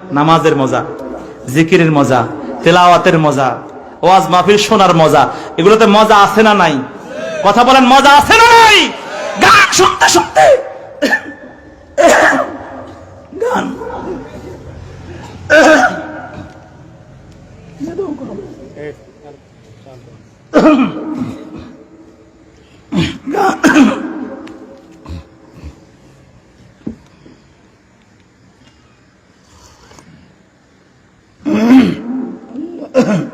নামাজের মজা জিকিরের মজা তেলাওয়াতের মজা ওয়াজ মাহফিল শোনার মজা এগুলোতে মজা আছে না নাই কথা বলেন মজা আছে না নাই গান শুনতে শুনতে গান Mm-hmm.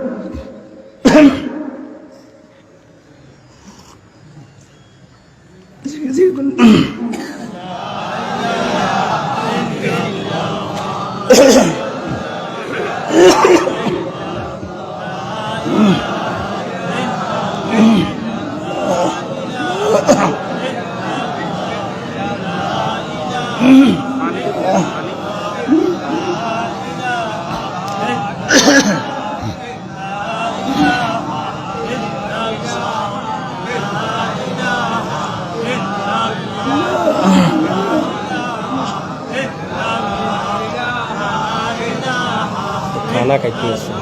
খানা খাইতে আছে।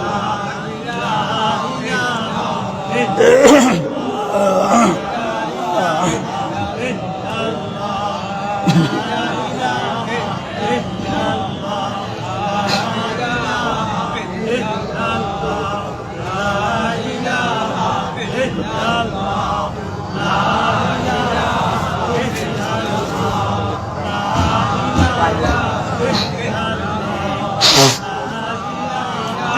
লা